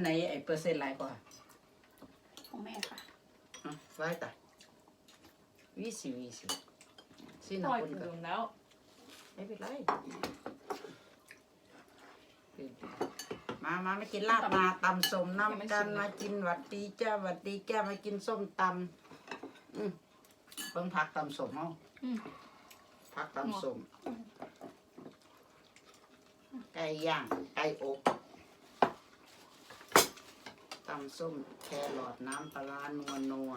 นไหนไอ้เปอร์เซ็นต์หลายกว่าของแม่ค่ะอะไว้ตาวิสิวิสิสิปนะล่อยคนถึก็งแล้วไม่เป็นไรมามามากินลาบนาตำส้มน้ำกันมากินหวัดดีจ้าหวัดดีแก้มากินส้มตำอืมเพิ่งพักตำส้มเอาอืมพักตำส้มไก่ย่างไก่อบ ตำส้มแครอทน้ำปลาร้านัวนัว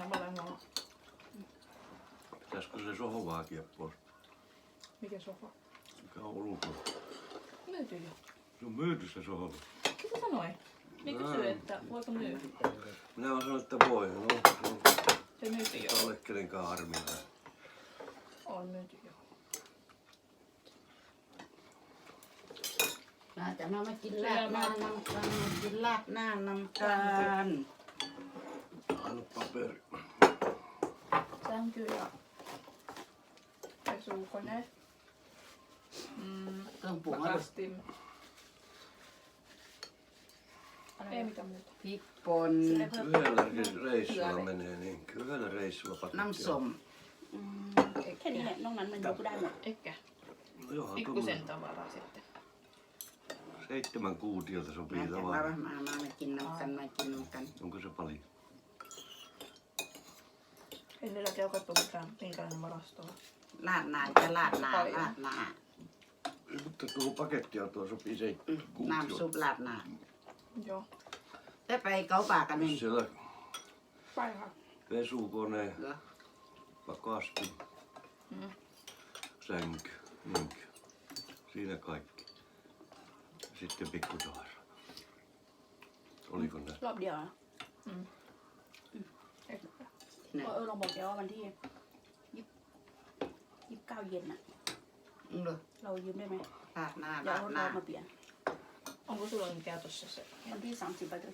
น้ำปลาเนาะ Pitäisikö se sohvaa pois? mikä sofa Mikä on ulkona? myyty jo Se on myyty se sohva. mitä sanoi ne kysyi että voiko myy Minä olen sanonut, että voi. No, se on se myyty jo ei ole kenenkään harmilla. on myyty jo jo. าจะมามากินลาบหน้านำกันมากินลาบหน้านำกัน Anna paperi. sänky ja pesukone mm, เครื่องปรุงเอาดู pakastin ei mitään muuta พริกป่น Yhdellä reissulla menee niin. Yhdellä reissulla paketti น้ำส้มอืมแค่นี้แหละนอกนั้นมันยกได้หมด eikä No johan pikkusen tuommoinen tavaraa sitten Seitsemän kuutiota sopii tavallaan. Mä tavallaan. varmaan mäkin nuukan, mäkin nautan. Onko se paljon? En niillä käy katsomassa mitään, minkälainen varasto on. Lannaa, lännää, lannaa, Paljon. lannaa. Ei, Mutta tuohon sopii seitsemän mm, Nam kuutiota. sun lannaa. Joo. Tepä ei kaupaakaan niin. Siellä Päivä. pesukone, Joo. pakasti, Mm. sänky, minkä. Siinä kaikki. Sitten pikkutavara. Oliko näin? รอบเดียวนะ ei ที่ไหน เออเราบอกแกว่าวันที่ยี่ยี่สิบเก้าเย็นน่ะอืมเหรอเรายืมได้ไหมลาดหนาเดี๋ยวลาเอาดรถหนาเรามาเปลี่ยน onko sulla nyt käytössä se วันที่สามสิบไปเลย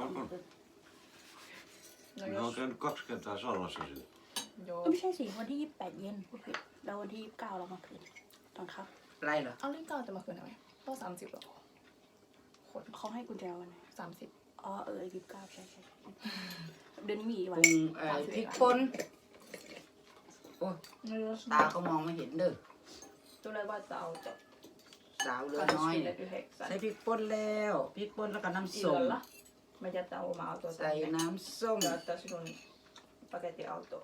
On, on. no Minä olen jos käynyt kaksi kertaa Sallassa sillä. joo ไม่ใช่สิวันที่ยี่สิบแปดเย็นพูดผิดแล้ววันที่ยี่สิบเก้าเรามาคืนตอนครับไรเหรอ Alinkaan tämä kyllä vai? Tuo 30โลคนเขาให้กุญแจวันไหน30อ๋อเออยี่สิบเก้าใช่ใช่ใช่เดือนนี้มีกี่ปวันรุงเอ่อพริกป่นโอ้ย No jos ตาก็มองไม่เห็นเด้อ tulee vaikka auto สาวเหลือน้อยใส่29พริกป่นแล้วพริกป่นแล้วก็น้ำส้ม illalla. Mä jätän oma auto ใส่ tänne น้ำส้ม ja ottaa sinun pakettiauto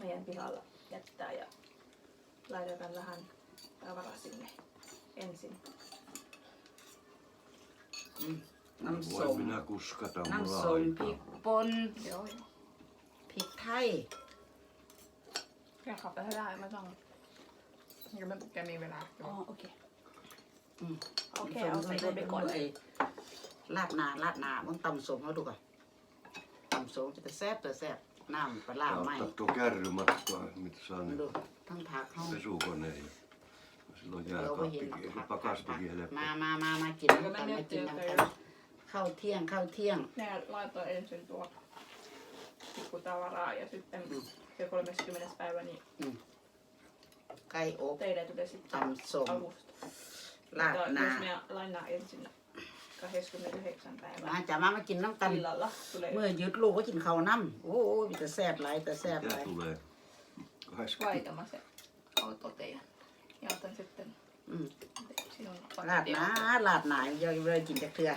meidän pihalla jättää ja laitetaan vähän tavaraa sinne ensin. อืมน้ำส้ Voi ม minä kuskata mulla น้ำส้มพริก aikaa. ป่น Joo, joo. พริกไทย Ja kappa hyvää, mä sanon. Ja mä kävin vielä อ๋อโอเคอืม โอเคเอาใส่รถไปก่อนไอ้ลาดหนาลาดหนามึงตำส้มเขาดูก่อนตำส้มจะแซ่บจะแซ่บน้ำปลาร้า Ja ไหม ottaa tuo kärrymatkaa, mitä saa ดู ne ทั้งผักเข้า pesukoneen. ja Silloin เราก็เห็น jääkaappikin, ผัก pakastikin มา helppo. มามามากินน้ำกันมากินน้ำกันเข้าเที่ยงเข้าเที่ยง Ne laitoi ensin tuo pikkutavaraa ja sitten Mm. se 30. päivä niin ไก่อบ teille tulee sitten ตำส้ม avusta. ลาด Mutta หนา jos me lainaa ensin 29. มา päivää จะมามากินน้ำกัน illalla tulee เมื่อหยุดลูกก็กินข้าวน้ำโอ้โหมีแต่แซ่บหลายแต่แซ่บห Mitä ลาย tulee? 80. vaihtamaan se auto teidän. Ja otan sitten อืม sinun ลาดหนาลาดหนายังไม่ได้กินจากเทือ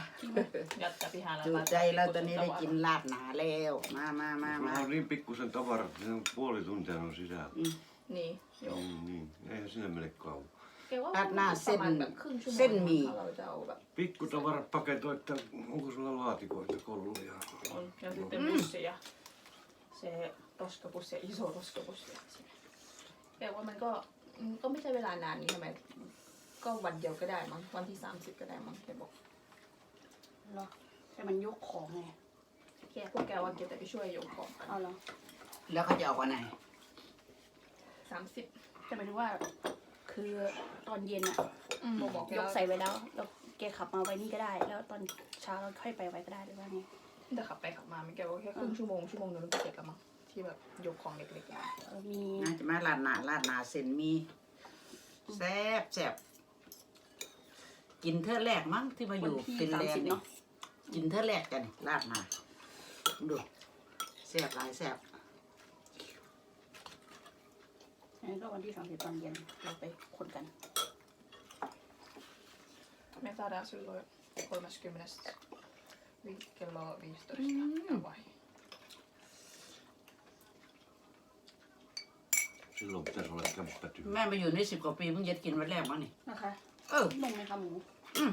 jättää pihalla. จูใจแล้วตอนนี้ได้กินลาดหนาแล้วมามามามา Mulla on niin pikkusen tavarat, että se on puoli tuntia on sisällä. Niin, joo. Niin, niin. Eihän sinne mene kauan. Ratnaa sen- sen sen mii. mii. Pikkutavarat paketoi, että onko sulla laatikoita kolluja? On. Ja sitten pussi ja se roskapussi ja iso roskapussi. Jaว่ามัน ก็มันก็ไม่ใช่เวลานานนี่ใช่ไหมก็วันเดียวก็ได้มั้งวันที่สามสิบก็ได้มั้งแกบอกเหรอแต่มันยกของไงแกพวกแกว่าแกจะไปช่วยยกของกันเอาเหรอแล้วเขาจะเอาวันไหน สามสิบแต่หมายถึงว่า คือตอนเย็นอะโมบอกแกยกว่าใส่ไว้แล้วแล้วแกขับมาไว้นี่ก็ได้ แล้วตอนเช้าเราค่อยไปไว้ก็ได้หรือว่าไงจะขับไปขับมามันแกบอกแค่ครึ่งชั่วโมงชั่วโมงนึงมันก็เสร็จแล้วมั้ง ที่แบบยกของเล็กๆอะเออมีน่าจะมาลาดหนาลาดหนาเส้นหมีแซ่บแซ่บกินเท่าแรกมั้งที่มาอยู่วันที่ฟินแลน30ด์เนี่ยเนาะกินเท่าแรกกันลาดมาดูแซ่บหลายแซ่บงั้นก็วันที่สามสิบตอนเย็นเราไปคนกัน Me saadaan silloin 30. vi- kello 15 mm. vai. Silloin pitäisi olla kämppätyö. แม่มาอยู่นี่สิบกว่าปีเพิ่งจะกินวันแรกมั้งนี่นะคะเออ นุ่มไหมคะหมูอืม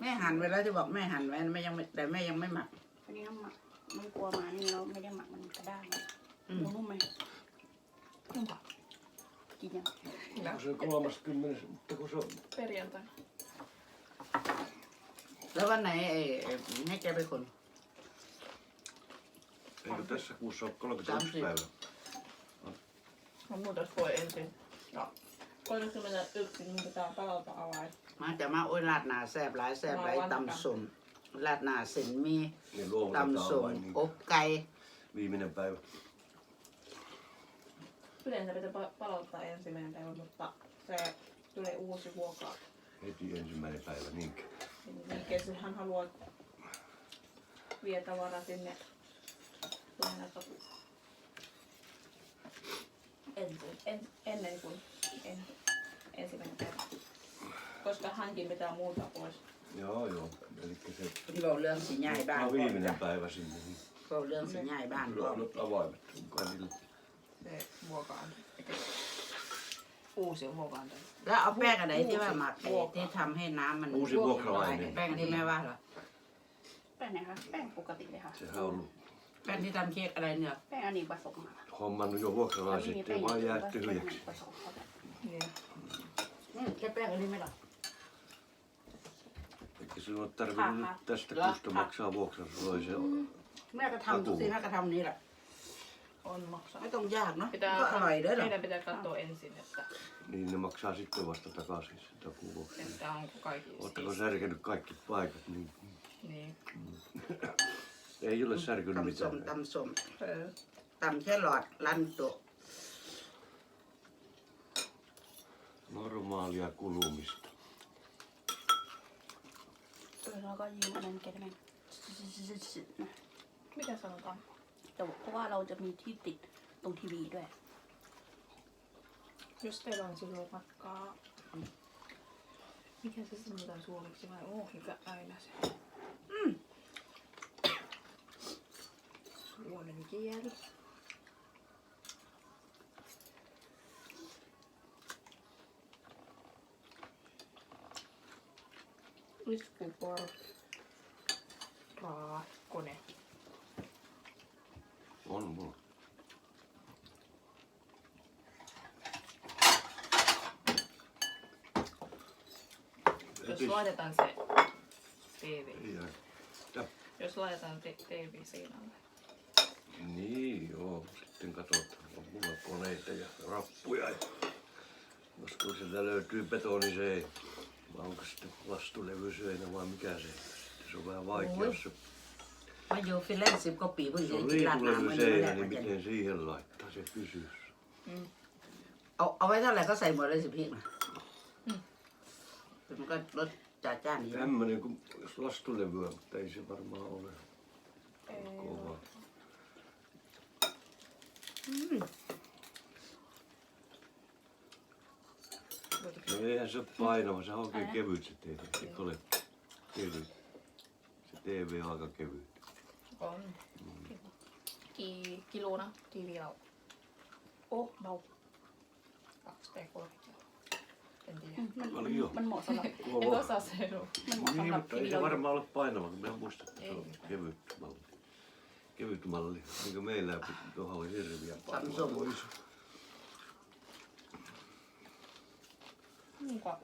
แม่หั่นไว้แล้วที่บอกแม่หั่นไว้แม่ยังไม่แต่แม่ยังไม่หมัก อันนี้น้ำหมักมันกลัวหมานี่เราไม่ได้หมักมันกระด้างอืหมมูนุ่มไหม Jonka? กินยัง Onko se 30, mutta kun se on Perjantaina. แล้ววันไหนไอ้ไอ้ให้แกไปคน Eikö tässä kuussa ole 31 Samsi. päivä? No muutos voi ensin. Ja 31 niin pitää palauta avain. มาจะมาโอ้ยลาดหนาแซ่บหลายแซ่บหลายตำสมลาดหนาเส้นหมี Niin luovutetaan ตำสม vain niin อบไก่ viimeinen päivä. Yleensä pitää pa- palauttaa ensimmäinen päivä, mutta se tulee uusi vuokra. Heti ensimmäinen päivä, niinkö? Niin hän haluaa vie tavaraa sinne lainatapu. Ensin, en, ennen kuin en, ensimmäinen päivä. Koska hänkin pitää muuttaa pois. Joo, joo. Eli se คุณบอกเรื่องสีใหญ่บ้าน on ก่อน viimeinen päivä sinne. Niin. บอกเรื่องสีใหญ่บ้านก่อน Nyt avaimet mukaan niille. Se vuokra Uusi vuokra แล้วเอาแป้งอะไรที่ว่าหมักไอ้ที่ทำให้น้ำมัน Uusi vuokralainen. แป้งที่แม่ว่าเหรอ แป้งไหนคะแป้งปกติเลยค่ะ Sehän on ollut แป้งที่ทำเค้กอะไรเนี่ย แป้งอันนี้ผสมมาค่ะ hommannut jo อัน vuokralaiset นี้มี ja แป้ง vaan อยู่ jää ผสม tyhjäksi. ผสมเข้าไป Niin. อืมแค่แป้งอันนี้ไม่หรอ Eikä sinun ole tarvinnut Aha. nyt tästä Ja. kuusta maksaa vuokran. Sulla oli se แม่ก็ทำทุกสิ่งแม่ก็ทำนี่แหละ On maksaa. ไม่ต้องยากเนาะ Pitää, ก็อร่อยเด้อเหรอ meidän pitää katsoa ensin, että, Niin ne maksaa sitten vasta takaisin sitä kuuvuoksia. että onko kaikki Oletteko siis. särkenyt kaikki paikat? Niin. Niin. Ei ole särkynyt ตำส้ม mitään. ตำส้ม Öö. ตำแค่หลอดลันโตะ Normaalia kulumista. เออแล้วก็ยืมอันนั้นแกได้ไหมนะ Mitä sanotaan? แต่เพราะว่าเราจะมีที่ติดตรงทีวีด้วย Jos teillä on silloin vaikka... Mikä se sanotaan suomeksi vai ohika aina se? Suomen kieli. Iskupor. Raakone. On mulla. Jos Etis- laitetaan se TV. Ei jää. Mitä? Jos laitetaan te- TV seinälle. Niin, joo. Sitten katsotaan. On mulla koneita ja rappuja. Ja... Koska sieltä löytyy betoniseen. Vai onko sitten vastulevyseinä vai mikä se? Sitten se on vähän vaikea. Oi. Jos se, มาอยู่ฟินแลนด์สิบกว่าปีเพิ่ง se จะ on กินร้านน้ำมันนี่ liipulevyseinä, แหละ niin miten siihen laittaa? Se pysyy. เอาเอาไว้เท่าไหร่ก็ใส่หมดเลยสิพี่นะมันก็รสจัดจ้านนี่นะ Tämmönen kuin jos lastulevyä, mutta ei se varmaan ole kova. No eihän se ole painava, se on oikein Älä. kevyt se TV. Eikö ole kevyt? Se TV on aika kevyt. On. Ki- kilona TV-lau. Oh, mau. 2 tai 3 kiloa. En tiedä. มัน Paljon. มันเหมาะสำหรับ En Kova. osaa sanoa. มันเหมาะ Niin, สำหรับ mutta ที ei วี se เรา varmaan ole painava, kun minä muistan, että se on Ei. kevyt malli. Kevyt malli. Niin kuin meillä, tuohon oli hirviä painava. Samsung. Pois. Muka.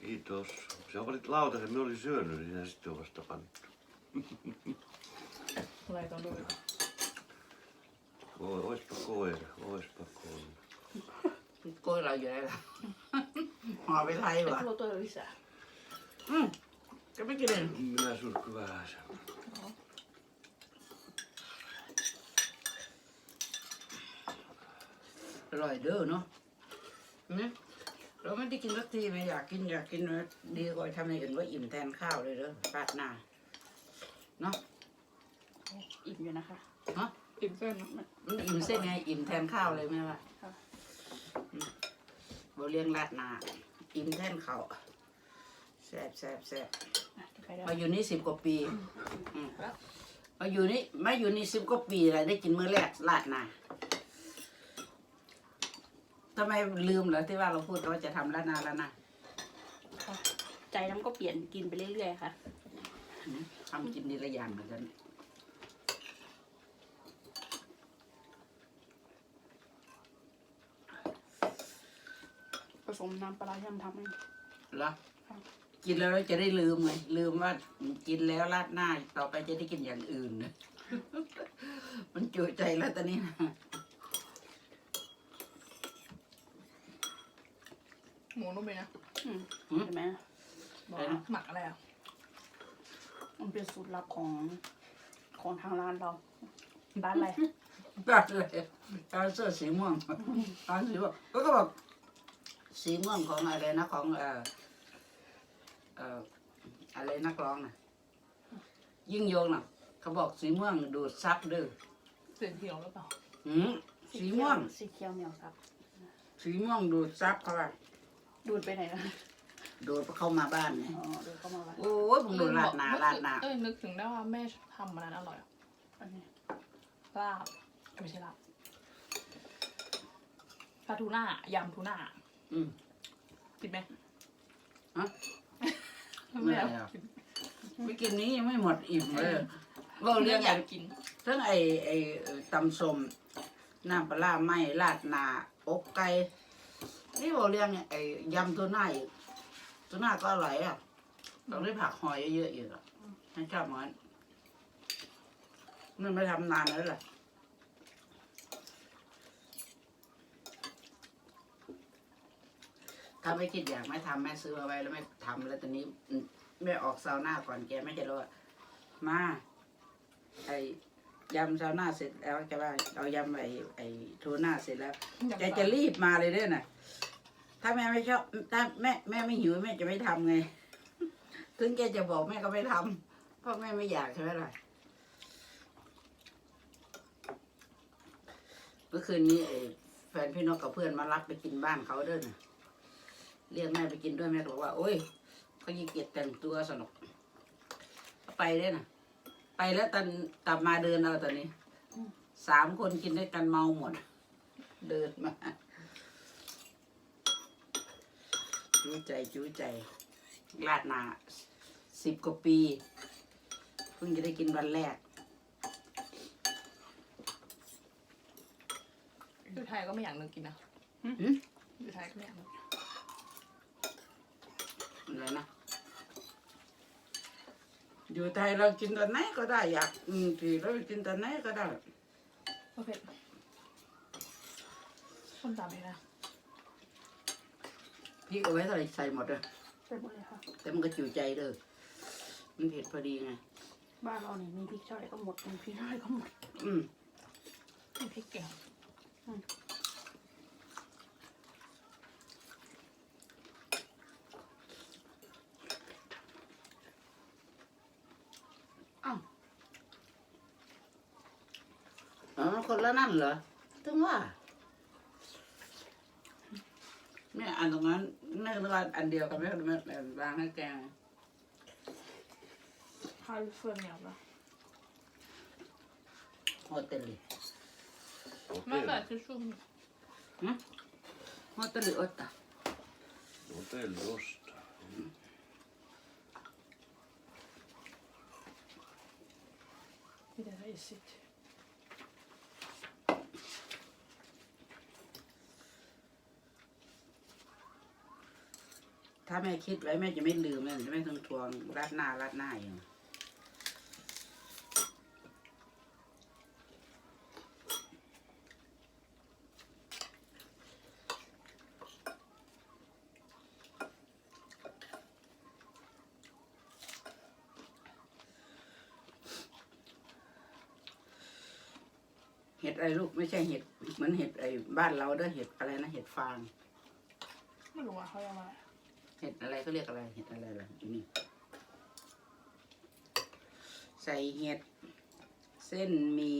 Kiitos. Sä valit lautasen, me olin syönyt, niin sinä sitten on vasta panittu. Laitan noin. Oi, oispa koira, oispa koira. โกยเราอยู่ไหนล่ะห่อไปไทย Et วะ mulla toi lisää. อืมก็ไม่กินเลย Minä surkku vähän sen. อร่อยเด้อเนาะเนี่ยเราไม่ได้กินสักทีไม่อยากกินอยากกินนะดีกว่าทำอย่างอื่นว่าอิ่มแทนข้าวเลยเด้อราดหน้าเนาะอิ่มอยู่นะคะเนาะอิ่มเส้นมันอิ่มเส้นไงอิ่มแทนข้าวเลยไหมวะค่ะเราเลี้ยงราดหน้าอิ่มแทนข้าวแซ่บแซ่บแซ่บอะเดี๋ยวไปเดี๋ยวมาอยู่นี่สิบกว่าปีอืมมาอยู่นี่มาอยู่นี่สิบกว่าปีอะไรได้กินมื้อแรกราดหน้าทำไมลืมเหรอที่ว่าเราพูดว่าจะทำราดหน้าแล้วนะค่ะใจน้ำก็เปลี่ยนกินไปเรื่อยๆค่ะ ทำกินดีละอย่างเหมือนกันผสมน้ำปลาร้าที่ทำทำให้เหรอค่ะกินแล้วเราจะได้ลืมไงลืมว่ากินแล้วราดหน้าต่อไปจะได้กินอย่างอื่น มันจุใจแล้วตอนนี้นะ มูนุ่มเลยนะอืมหืมเห็นไหมบอกอะไรนะหมักอะไรอะมันเป็นสูตรลับของของทางร้านเราร้านอะไรตัดเลยตอนเสื้อสีม่วงตอนสีม่วงก็ก็บอกสีม่วงของอะไรนะของเอ่อเอ่ออะไรนักร้องน่ะ ยิ่งยงน่ะ เขาบอกสีม่วงดูดซับเด้อเสียงเขียวหรือเปล่า หืมสีม่วง สีเขียวเหนียวครับ สีม่วงดูดซับเขาว่า ดูดไปไหนนะดูดเข้ามาบ้านไงอ๋อดูดเข้ามาว่าโอ้ยมึงดูราดหนาราดหนาเออนึกถึงได้ว่าแม่ทำมันนั้นอร่อยอะอันนี้ลาบเอ้ยไม่ใช่ลาบปลาทูน่ายำทูน่าอืม กินไหมฮะ ไม่ไม่เอา เอาไม่กินนี้ยังไม่หมดอิ่มเลยว่าเรื่องออยากกินทั้งไอ้ไอ้เอ่อตำส้มน้ำปลาร้าไหม้ราดหนาอกไก่ นี่บอกเรื่องเนี่ยไอ้ยำตัวหน้าอีกตัวหน้าก็อร่อยอะต้องได้ผักหอยเยอะๆอีกอะฉันชอบมันมันไม่ทำนานแล้วแหละถ้าไม่คิดอยากไม่ทำแม่ซื้อมาไว้แล้วไม่ทำแล้วตอนนี้อืมแม่ออกซาวน่าก่อนแกไม่จะรู้ว่ามาไอ้ยำซาวน่าเสร็จแล้วแกว่า เอายำไอ้ไอ้ทูน่าเสร็จแล้วแกจะรีบมาเลยเด้อน่ะ ถ้าแม่ไม่ชอบถ้าแม่แม่ไม่หิวแม่จะไม่ทำไง ถึงแกจะบอกแม่ก็ไม่ทำเพราะแม่ไม่อยากใช่ไหมล่ะเมื่อคืนนี้แฟนพี่นกกับเพื่อนมารับไปกินบ้านเขาเด้อนะเรียกแม่ไปกินด้วยแม่บอกว่า โอ้ยเขายี่เกียจแต่งตัวสนุกไปเด้น่ะไปแล้วตอนกลับมาเดินเอาตอนนี้สามคนกินด้วยกันเมาหมด เดินมา จู้ใจจู้ใจลาดหนาสิบกว่าปี เพิ่งจะได้กินวันแรก อยู่ไทยก็ไม่อยากนึกกินนะหืม อยู่ไทยก็ไม่อยากนึกอะไรนะ อยู่ไทยเรากินตอนไหนก็ได้อยากอืมทีเรากินตอนไหนก็ได้ โอเคส้มตำเลยนะ พี่เอาไว้ใส่ใส่หมดเลยใส่หมดเลยค่ะ แต่มันก็จิ๋วใจเด้อมันเผ็ดพอดีไง บ้านเราเนี่ยมีพริกเท่าไหร่ก็หมดมีพริกเท่าไหร่ก็หมดอืมมีพริกเก่งอ๋อคนละนั่นเหรอถึงว่า แม่อันตรงนั้นแม่ก็นึกว่าอันเดียวกันแม่ก็แม่วางให้แกงคาลิฟอร์เนียปะโฮเทลลิไม่แต่ทิชชู่โฮเทลลิโอตตา Hotellosta. ที่เดี๋ยวได้สิ ถ้าแม่คิดไว้แม่จะไม่ลืมเลยแม่ต้องทวงรัดหน้ารัดหน้าอยู่เห็ดอะไรลูกไม่ใช่เห็ดเหมือนเห็ดไอ้บ้านเราเด้อเห็ดอะไรนะเห็ดฟาง ไม่รู้ว่าเขาเรียกว่าอะไร เห็ดอะไรก็เรียกอะไร เห็ดอะไรล่ะอยู่นี่ใส่เห็ด เส้นหมี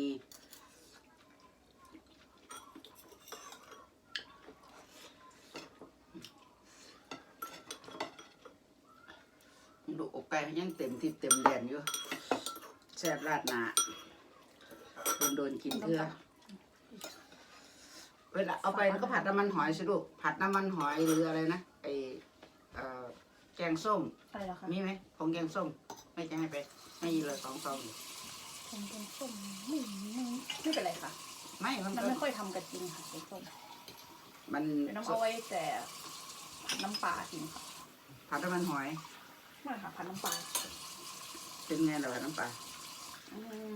ดูอกไก่ยังเต็มทิพย์เต็มแดนอยู่แซ่บราดหนาโดนโดนๆกินเพื่อเวลาเอาไปแล้วก็ผัดน้ำมันหอยสิลูกผัดน้ำมันหอยหรืออะไรนะไอเอ่อแก งส้มอะไรล่ะคะมีไหมของแกงส้ม ไม่จะให้ไปให้ยีเลยสองซองผมเป็นส้มไม่ไม่ไม่เป็นไรค่ะ ไม่มันมันก็ไม่ค่อยทำกันจริงค่ะเป็นส้มมันเป็นน้ำเอาไว้แต่ผัดน้ำปลาจริงค่ะผัดน้ำมันหอย ไม่ค่ะผัดน้ำปลาเป็นไงล่ะผัดน้ำปลา อืม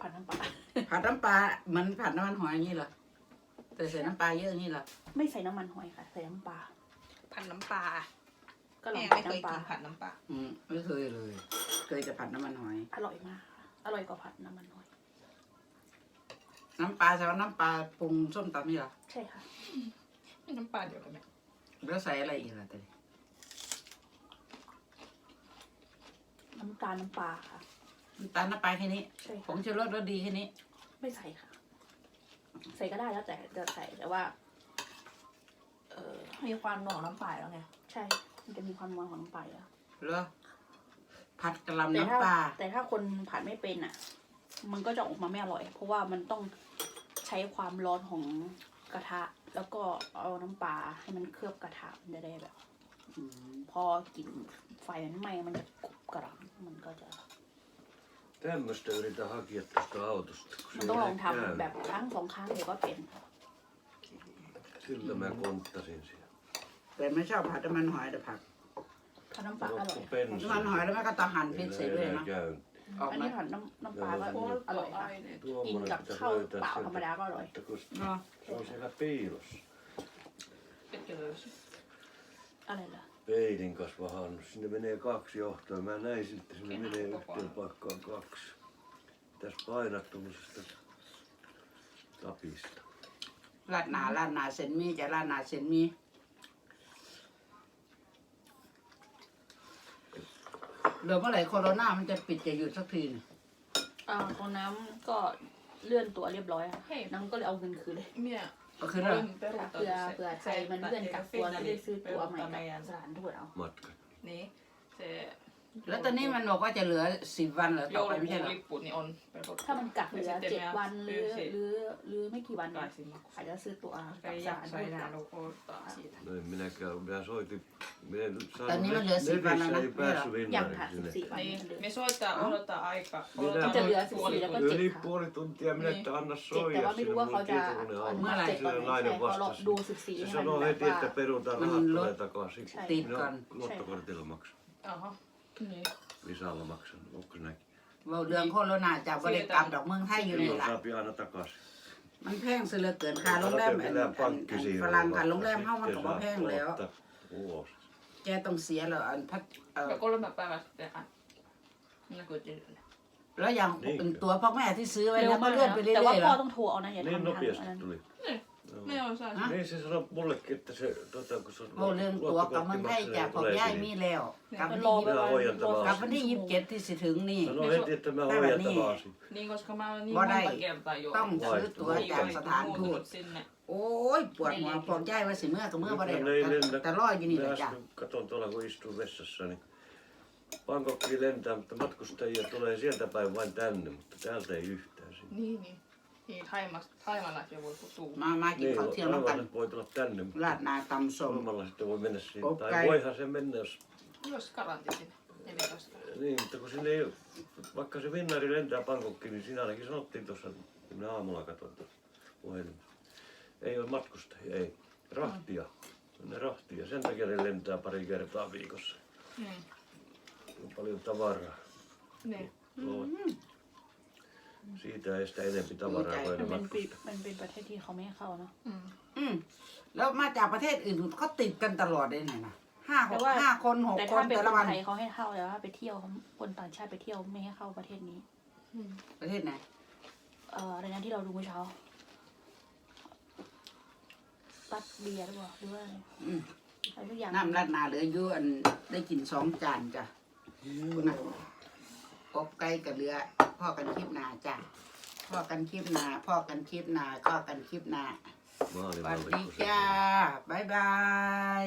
ผัดน้ำปลา ผัดน้ำปลาเหมันผัดน้ำมันหอยอย่างนี้เหรอแต่ใส่น้ำปลาเยอะอย่างนี้เหรอ ไม่ใส่น้ำมันหอยค่ะ ใส่น้ำปลา ผัดน้ำปลาก็ลอแม่งไม่ผัดเคยน้ำปลากินผัดน้ำปลาอืมไม่เคยเลย เคยจะผัดน้ำมันหอย อร่อยมากค่ะอร่อยกว่าผัดน้ำมันหอย น้ำปลาใส่ว่าน้ำปลาปรุงส้มตำนี่เหรอใช่ค่ะไม่น้ำปลาเดียวกันไหมแล้วใส่อะไรอีกล่ะแต่น้ำตาลน้ำปลาค่ะ น้ำตาลน้ำปลาแค่นี้ใช่ผค่ะงชูรสรสดีแค่นี้ ไม่ใส่ค่ะ ใส่ก็ได้แล้วแต่จะใส่แต่ว่าเออ มีความหน่อน้ำปลาแล้วไง ใช่ มันจะมีความนัวของน้ำปลาอยู่แล้วเหรอผัดกะหล่ำแต่ถ้าน้ำปลาแต่ถ้าคนผัดไม่เป็นอะ มันก็จะออกมาไม่อร่อย เพราะว่ามันต้องใช้ความร้อนของกระทะ แล้วก็เอาน้ำปลาให้มันเคลือบกระทะมันจะได้แบบ อืมพอกลิ่นไฟมันไหม้มันจะกรุบกระดังมันก็จะ Tämmöistä yritä hakea tuosta autosta. kun มัน se ต้องล ei องทำ käy. แบบครั้งสองครั้งเดี๋ยวก็เป็น Sillä mä konttasin siellä. แต่ไม่ชอบผัดน้ำมันหอยแต่ผัด ผัดน้ำปลาอร่อย Loppu bensa. น้ำมันหอยแล้วแม่ก็ต้องหั่นพริก Sillä ใส่ ei ด้วย enää เนาะ käy. ออก อัน มา นี้ผัดน้ำน้ำปลาก็อร่อยค่ะ กิน Tuommoinen กับ pitäisi ข้าว löytää เปล่าธรรม sieltä. ดาก็อร่อย Mutta kun เนาะ se on siellä piilossa. เป็นเจอ อะไรล่ะ Peilin kanssa vahannut. Sinne menee kaksi johtoa. Mä näin sitten, sinne Kenellä menee koko yhteen ajan? paikkaan kaksi. Pitäis painaa tuommoisesta tapista. ราดหนาราดหนาเส้นหมีจะราดหนาเส้นหมี เดี๋ยวเมื่อไหร่โคโรนามันจะปิดจะหยุดสักทีเนี่ยอ่าของน้ำก็เลื่อนตัวเรียบร้อยค่ะน้ำก็เลยเอาเงินคืนเลยเนี่ยก็คือเรื่องเผื่อเผื่อไทยมันเลื่อนกลับตัวจะได้ซื้อตัวใหม่กับสถานทูตเอา Matka. นี่เจ แล้วตอนนี้มันบอกว่าจะเหลือสิบวันเหรอต่อไปไม่ใช่เหรอ ลิปปุ่นนี่ออนไปรถถ้ามันกักเหลือเจ็ดวันหรือหรือหรือไม่กี่วันได้เนี่ยสิมาอาจจะซื้อตัวกับใครสอยากถานใส่ทูตหกนาลับโลโก้ต่อ siitä No en minäkään, minä soitin. Minä en saanut Tän nimen net- lyö siinä netissä välillä, ei päässyt vielä. ยังค่ะ vinnariksi สิบ sinne. สี่วัน niin เหมือนเดิม me soittaa odottaa aika Minä- odotetaan จะเหลือ puoli 14แล้วก็ tuntia. เจ็ด Yli ค่ะ puoli tuntia minä Niin. että anna เจ็ดแต่ soija ว่าไม่รู้ sille ว่า mun เขาจะ tietokoneen อนุ aamulla. มัติเจ็ดตอน Sille ไหน nainen ใช่เขารอ vastasi. ดูสิบสี่ Se ให้มัน sanoi แบบ heti, ว่า että perutaan Niin, rahat lo- tulee takaisin. Sai. Tiikkaan. Minä luottokortilla maksan. Aha. Niin. Visalla maksan. Onko näin? เราเรื่องโคโรนาจากบริกรรมดอกเมืองไทยอยู่นี่ Silloin แหละ saa aina takaisin. มันแพงสุดเหลือเกินค่าโรงแรมอันอันอันฝรั่งค่าโรงแรมเฮามันก็บ่แพงแล้ว Ulos. แกต้องเสียแล้วอันพัดเอ่อ Ja kolme päivää sitten hän näkyy tilille. แล้วอย่างนี่ ตัวพ่อแม่ที่ซื้อไว้เร็แล้ววก็มากเลื่อนไปนะเรื่แต่ว่าอยๆเหรพ่ออต้องโทรเอานะอย่า Niin ทำทางอัน nopeasti นั้น tuli. Niin. Joo. Ne on saa. Häh? Niin se sanoi mullekin, että se, tota, kun se โอ้เรื่องตัวกับเมืองไทยจากของย่ายมีแล้วกลับมันวันรอที่ไปวัน Minä hoidan รอ tämän กลับวันที่ยี่สิบเจ็ดที่สิถึงนี่ Sanoi heti, että mä Päivän hoidan niin. tämän asian. Niin koska mä olen niin Voi monta näin. kertaa jo ต้องซื้อตั๋วจากสถานทูต sinne. โอ้ยปวดหัวพวกย่ายว่าสิเมื่อกับเมื่อบ่ได้ Nythän ne ei lennä. แต่รออยู่นี่แห Mä ละจ้ะ äsken katon tuolla, kun istun vessassa, niin Bangkokki lentää, mutta matkustajia tulee sieltä päin vain tänne, mutta täältä ei yhtään sinne. Niin, niin. Niin, Taimasta, taimalaiset jo voi tulla. มามากิน Niin, ข้าวเที่ยงน้ำกัน aivan voi tulla tänne, ราด mutta หนาตำส้ม Suomalla sitten voi mennä sinne. Okei. Tai voihan se mennä, jos... Jos karanti sinne. 14. Niin, mutta kun sinne ei, vaikka se Vinnari lentää Bangkokkiin, niin siinä ainakin sanottiin tuossa, kun minä aamulla katsoin tuossa puhelimessa. Ei ole matkustajia, ei. Rahtia. Ne rahtia. Sen takia ne lentää pari kertaa viikossa. Mm. On paljon tavaraa. Niin. Tuo- pitää estää enempi tavaraa kuin มันเป็น enemmän. ปมันเป็นประเทศที่เขาไม่ให้เข้าเนาะ อืมแล้วมาจากประเทศอื่นเขาติดกันตลอดเลยเน่ยนะห้าหแกห้าคนหกแต่คถ้านปแต่ละวันไทยเขาให้เข้าแต่ว่าไปเที่ยวคนต่างชาติไปเที่ยวไม่ให้เข้าประเทศนี้ ประเทศไหนเอ่อรายงานที่เราดูเมื่อเช้ารัดเบียร์หรือเปล่าหรือว่าอะไรนั่งน้ำรัดหนาเหลืออยู่อันได้กินสองจานจ้ะคุณนะอบไก่กับเรือพ่อกันคลิปนาจ้ะ พ่อกันคลิปหนาพ่อกันคลิปหนาพ่อกันคลิปหนา สวัสดีจ้า บ๊ายบาย